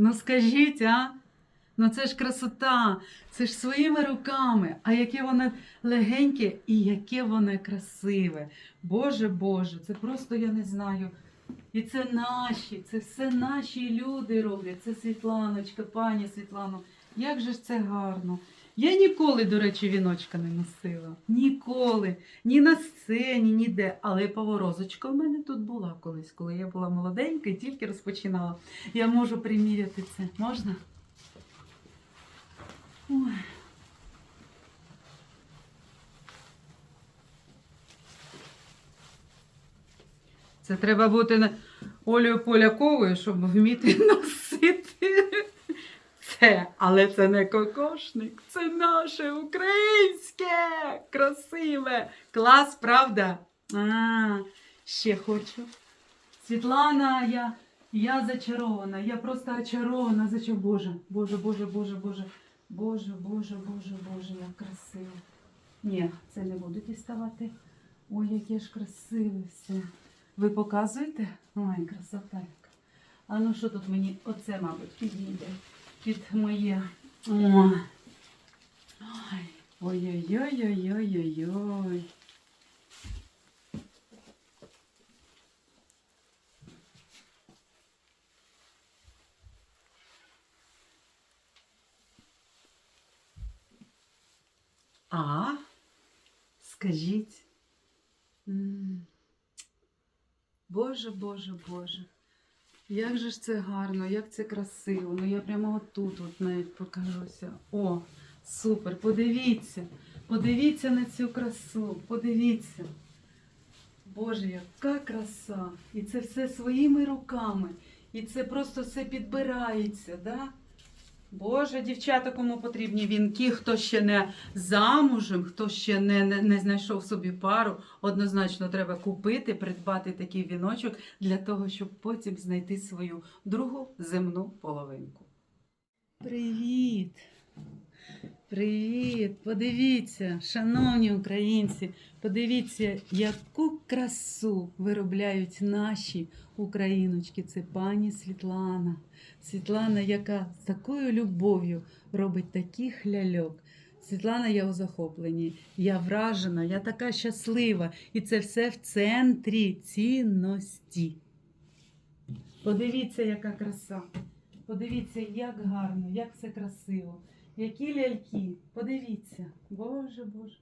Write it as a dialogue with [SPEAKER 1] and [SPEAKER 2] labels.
[SPEAKER 1] Ну скажіть, а? Ну це ж красота, це ж своїми руками. А яке воно легеньке і яке воно красиве. Боже Боже, це просто я не знаю. І це наші, це все наші люди роблять. Це Світланочка, пані Світлано. Як же ж це гарно. Я ніколи, до речі, віночка не носила. Ніколи. Ні на сцені, ніде. Але поворозочка в мене тут була колись, коли я була молоденька і тільки розпочинала. Я можу приміряти це. Можна? Ой. Це треба бути Олею Поляковою, щоб вміти носити це. Але це не кокошник, це наше українське, красиве. Клас, правда? А, ще хочу. Світлана, я, я зачарована, я просто очарована. Зачар... Боже, Боже, Боже, Боже, Боже. Боже, Боже, Боже, Боже, як красиво. Ні, це не буду діставати. Ой, яке ж красиве все. Ви показуєте? Ой, красота. А ну що тут мені? Оце, мабуть, підійде під моє. Ой. Ой-ой-ой-ой-ой-ой. А? Скажіть. Боже, Боже, Боже. Як же ж це гарно, як це красиво. Ну я прямо отут от навіть покажуся. О, супер! Подивіться. Подивіться на цю красу. Подивіться. Боже, яка краса! І це все своїми руками. І це просто все підбирається, да? Боже, дівчата, кому потрібні вінки, хто ще не замужем, хто ще не, не, не знайшов собі пару, однозначно треба купити, придбати такий віночок для того, щоб потім знайти свою другу земну половинку. Привіт! Привіт! Подивіться, шановні українці, подивіться, яку красу виробляють наші україночки. Це пані Світлана. Світлана, яка з такою любов'ю робить таких ляльок. Світлана, я у захопленні, я вражена, я така щаслива. І це все в центрі цінності. Подивіться, яка краса. Подивіться, як гарно, як все красиво. Які ляльки. Подивіться. Боже, Боже.